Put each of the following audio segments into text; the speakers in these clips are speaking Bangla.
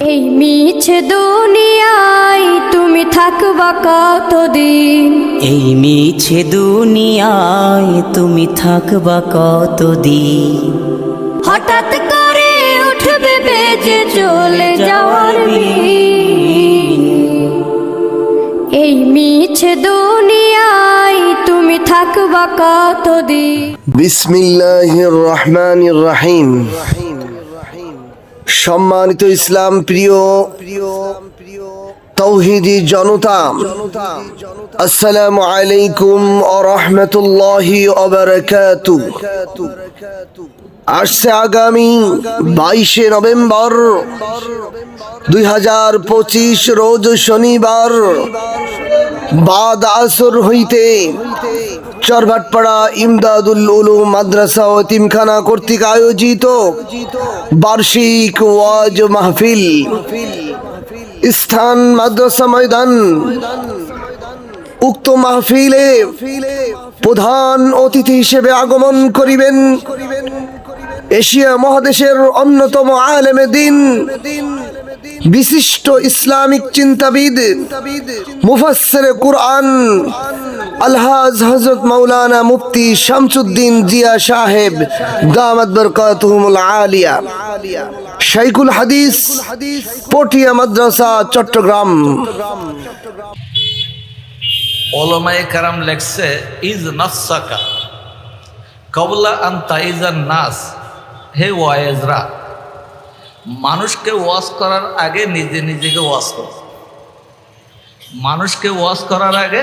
এই মিছে দুনিয়ায় তুমি থাকবা কতদিন? এই মিছে দুনিয়ায় তুমি থাকবা কতদিন? হঠাৎ করে উঠবে বেজে চলে যাওয়ার দিন। এই মিছে দুনিয়ায় তুমি থাকবা কতদিন? বিসমিল্লাহির রহমানির রহিম। সম্মানিত ইসলাম প্রিয় তৌহিদি জনতা, আসসালামু আলাইকুম আসছে আগামী বাইশে নভেম্বর দুই হাজার পঁচিশ, রোজ শনিবার, বাদ আসর হইতে চরভাটপাড়া ইমদাদুল উলুম মাদ্রাসা ও তিমখানা কর্তৃক আয়োজিত বার্ষিক ওয়াজ মাহফিল, স্থান মাদ্রাসা ময়দান, উক্ত মাহফিলে প্রধান অতিথি হিসেবে আগমন করিবেন এশিয়া মহাদেশের অন্যতম আলেমে দিন, বিশিষ্ট ইসলামিক চিন্তাবিদ মুফাসসির কুরআন আলহাজ হজরত মৌলানা মুফতি শামসুদ্দিন জিয়া সাহেব, দামাত বরকাতুহুমুল আলিয়া। শাইকুল হাদিস, পটিয়া মাদ্রাসা, চট্টগ্রাম। ওলমায়ে কারাম লেখছে, ইজ নাসাকা কবলা আন তাইজান নাস। হে ওয়াইজরা, মানুষকে ওয়াজ করার আগে নিজে নিজেকে ওয়াজ করো। মানুষকে ওয়াজ করার আগে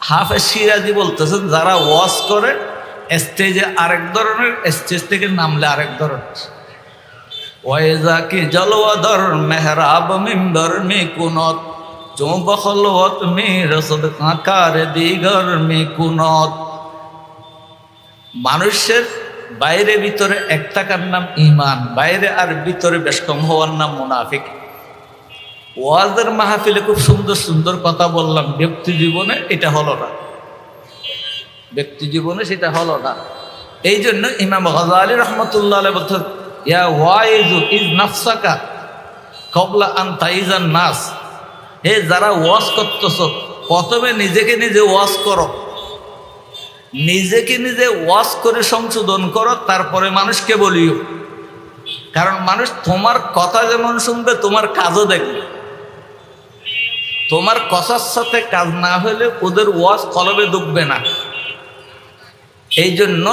হাফে সিরাজি বলতেছেন, যারা ওয়াজ করে, স্টেজে আরেক ধরনের, স্টেজ থেকে নামলে আরেক ধরনের। ওয়াইজা কি জলওয়াদর মেহরাব মিম্বর মে কুনত খলওত মে রসদ কাকার দিগর মে কুনত মানুষের বাইরে ভিতরে এক টাকার নাম ইমান, বাইরে আর ভিতরে বেশ কম হওয়ার নাম মুনাফিক। ওয়াজের মাহফিলে খুব সুন্দর সুন্দর কথা বললাম, ব্যক্তি জীবনে এটা হলো না। ব্যক্তি জীবনে সেটা হলো না। এই জন্য ইমাম গজালি রহমতুল্লাহ বলছেন, ইয়া ওয়াইজু ইজ নাফসাকা কবলা আন তাইজান নাস। হে যারা ওয়াজ করতেছ, প্রথমে নিজেকে নিজে ওয়াজ করো। নিজেকে নিজে ওয়াজ করে সংশোধন করো, তারপরে মানুষকে বলিও। কারণ মানুষ তোমার কথা যেমন শুনবে, তোমার কাজও দেখবে। তোমার কথার সাথে কাজ না হলে ওদের ওয়াজ কলবে ডুববে না। এই জন্য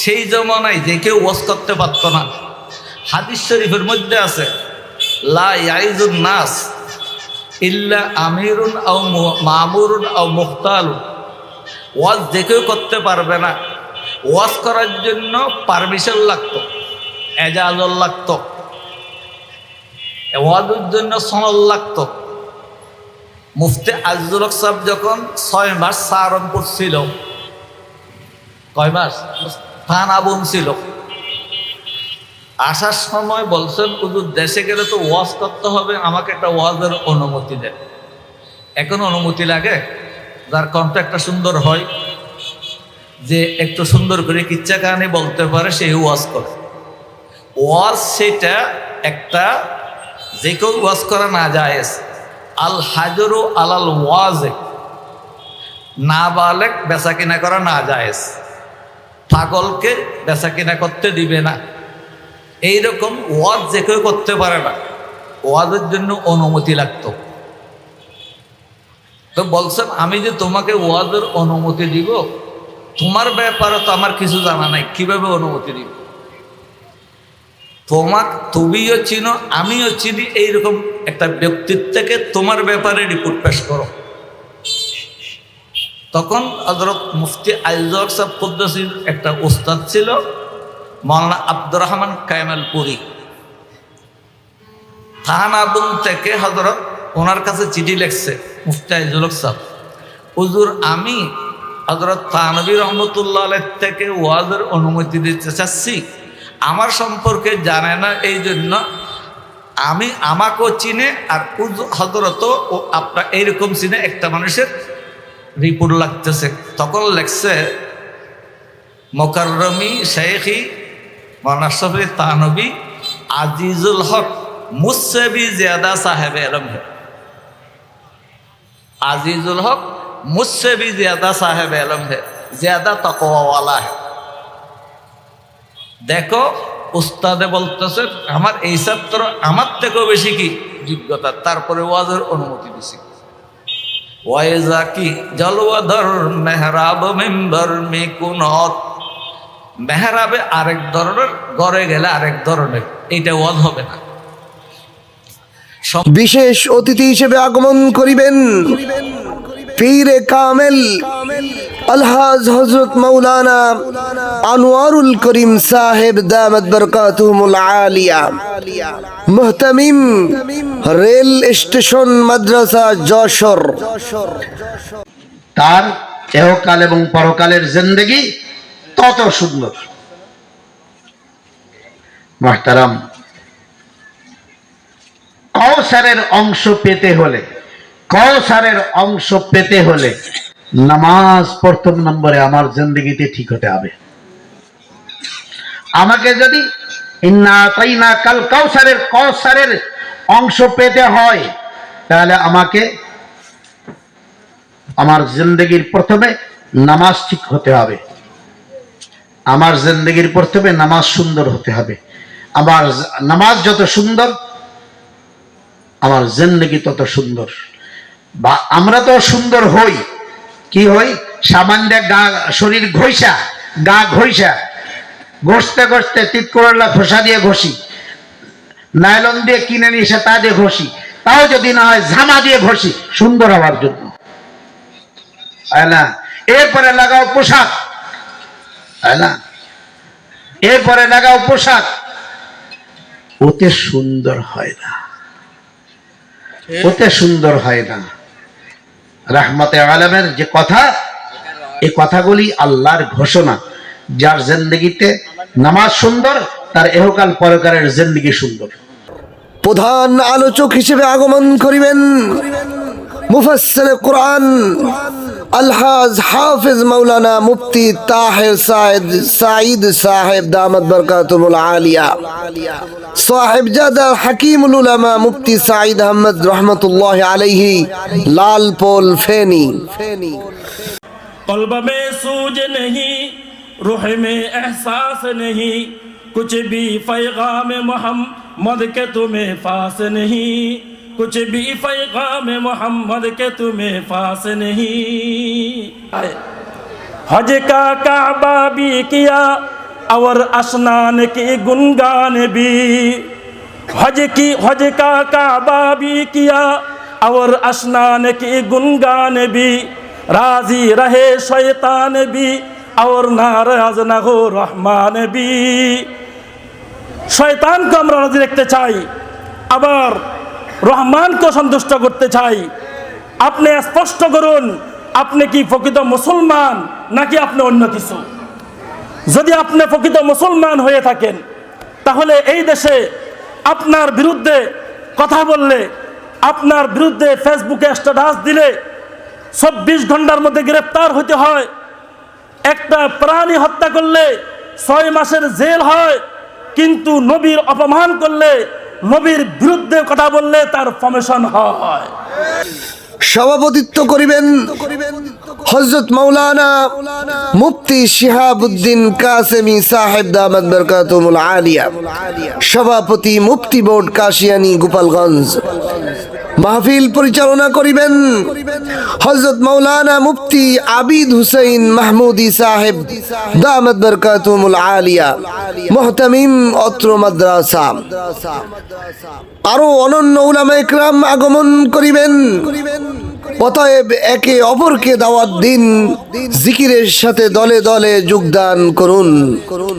সেই জমানায় যে কেউ ওয়াজ করতে পারত না। হাদিস শরীফের মধ্যে আছে, লা ইয়াইজুন নাস ইল্লা আমিরুন আও মামুরুন আও মুখতালুন। ওয়াজ যে কেউ করতে পারবে না। ওয়াজ করার জন্য পারমিশন লাগতো এজাজল লাগতো ওয়াজের জন্য সনদ লাগতো। মুফতি আজিজুল সাহেব যখন ছয় মাস সাহারনপুর ছিল, কয় মাস? থানা বোন ছিল। আসার সময় বলছেন, হুজুর, দেশে গেলে তো ওয়াজ করতে হবে, আমাকে একটা ওয়াজের অনুমতি দেন। এখন অনুমতি লাগে, যার কন্ট্রাক্টটা সুন্দর হয়, যে একটু সুন্দর করে কিচ্ছা কাহানি বলতে পারে সেই ওয়াজ করে। ওয়াজ সেটা একটা, যে কেউ ওয়াজ করা না যায় আল হাজরু আলাল ওয়াজে। না বালেক বেচা কিনা করা না যায় পাগলকে বেচা কিনা করতে দিবে না। এইরকম ওয়াজ যে কেউ করতে পারে না। ওয়াজের জন্য অনুমতি লাগতো। তো বলছেন, আমি যে তোমাকে ওয়াজের অনুমতি দিব, তোমার ব্যাপারে তো আমার কিছু জানা নাই। কীভাবে অনুমতি দিব? তোমাক তুমিও চিনো, আমিও চিনি, এইরকম একটা ব্যক্তিত্বকে তোমার ব্যাপারে রিপোর্ট পেশ করো। তখন হজরত মুফতি আইজক সাহ কুদ্দাসির একটা ওস্তাদ ছিল মৌলানা আব্দুর রহমান কায়মাল পুরী। থানাবুন থেকে হজরত ওনার কাছে চিঠি লেখছে মুফতাইজুল হক সাহেব। হুজুর, আমি হজরত তানবী রহমতুল্লাহ থেকে ওয়াজের অনুমতি দিতে চাচ্ছি। আমার সম্পর্কে জানে না এই জন্য আমি আমাকেও চিনে আর হজরত ও আপনার এইরকম চিনে একটা মানুষের রিপোর্ট লাগতেছে। তখন লেখছে, মোকাররমি শেখি মনাসফি তানবি আজিজুল হক মুসেবি জিয়াদা সাহেব এরম আজিজুল হক মুসেবি জিয়াদা সাহেব এলম হে জিয়াদা তকওয়ালা হ্যাঁ দেখো, উস্তাদে বলতেছে, আমার এই ছাত্র আমার থেকেও বেশি কি যোগ্যতা? তারপরে ওয়াজের অনুমতি দিছি। জলওয়াধর মেহরাব মেম্বার মে কুনত মেহরাবে আরেক ধরনের গড়ে গেলে আরেক ধরনের, এইটা ওয়াজ হবে না। বিশেষ অতিথি হিসেবে আগমন করিবেন। পীরে কামেল। আলহাজ হজরত মৌলানা আনোয়ারুল করিম সাহেব দামত বরকাতুহুমুল আলিয়া। মুহতামিম রেল স্টেশন মাদ্রাসা যশোর। তার এহকাল এবং পরকালের জিন্দগি তত সুন্দর। মাহতারাম কৌসারের অংশ পেতে হলে কৌসারের অংশ পেতে হলে নামাজ প্রথম নম্বরে আমার জিন্দগিতে ঠিক হতে হবে। আমাকে যদি ইন্না কাল কৌসারের অংশ পেতে হয়, তাহলে আমাকে আমার জিন্দগির প্রথমে নামাজ ঠিক হতে হবে। আমার জিন্দগির প্রথমে নামাজ সুন্দর হতে হবে। আমার নামাজ যত সুন্দর, আমার জিন্দগি তত সুন্দর। বা আমরা তো সুন্দর হই কি হই সামান্য গা শরীর ঘইসা গা ঘইসা ঘষতে ঘষতে তিত করলা খোসা দিয়ে ঘষি। নাইলন দিয়ে কিনে নিয়ে এসে তা দিয়ে ঘষি। তাও যদি না হয় ঝামা দিয়ে ঘষি। সুন্দর হওয়ার জন্য। না? এরপরে লাগাও পোশাক। না? এরপরে লাগাও পোশাক। ওতে সুন্দর হয় না। ওতে সুন্দর হয় না। রাহমাতে আলমের যে কথা এই কথাগুলি আল্লাহর ঘোষণা। যার জিন্দগিতে নামাজ সুন্দর, তার এহকাল পরকারের জিন্দগি সুন্দর। প্রধান আলোচক হিসেবে আগমন করিবেন মুফাসসির কোরআন। الحاظ حافظ مولانا مبتی طاہر سعید صاحب دامت برکاتم العالیہ، صاحب جدہ حکیم العلماء مبتی سعید حمد رحمت اللہ علیہ، لال پول فینی۔ قلب میں سوج نہیں، روح میں احساس نہیں، کچھ بھی فیغام محمد کے تمہیں فاس نہیں۔ कुछ भी पैगाम मोहम्मद के तुम्हें फास नहीं हज का काबा भी किया और स्नान के गुनगान भी हज की हज का काबा भी किया और स्नान के गुनगान भी राजी रहे शैतान भी और नाराज न हो रहमान भी শয়তানকে আমরা রাজি রাখতে চাই আবার রহমানকে সন্তুষ্ট করতে চাই। আপনি স্পষ্ট করুন, আপনি কি প্রকৃত মুসলমান নাকি আপনি অন্য কিছু? যদি আপনি প্রকৃত মুসলমান হয়ে থাকেন, তাহলে এই দেশে আপনার বিরুদ্ধে কথা বললে, আপনার বিরুদ্ধে ফেসবুকে স্ট্যাটাস দিলে চব্বিশ ঘণ্টার মধ্যে গ্রেপ্তার হতে হয়। একটা প্রাণী হত্যা করলে ছয় মাসের জেল হয়, কিন্তু নবীর অপমান করলে নবীর বিরুদ্ধে কথা বললে তার ফর্মেশন হয়। সভাপতিত্ব করিবেন হজরত মৌলানা মুফতি শিহাবুদ্দিন কাসেমি সাহেব দামাদ বরকাতুল আলিয়া, সভাপতি মুফতি বোর্ড কাশিয়ানি গোপালগঞ্জ। মাহফিল পরিচালনা করিবেন হজরত মৌলানা মুফতি আবিদ হুসাইন মাহমুদি সাহেব দামাদ বরকাতুল আলিয়া, মোহতামিম অত্র মাদ্রাসা। আরও অনন্য উলামা একরাম আগমন করিবেন। অতএব একে অপরকে দাওয়াত দিন, জিকিরের সাথে দলে দলে যোগদান করুন করুন।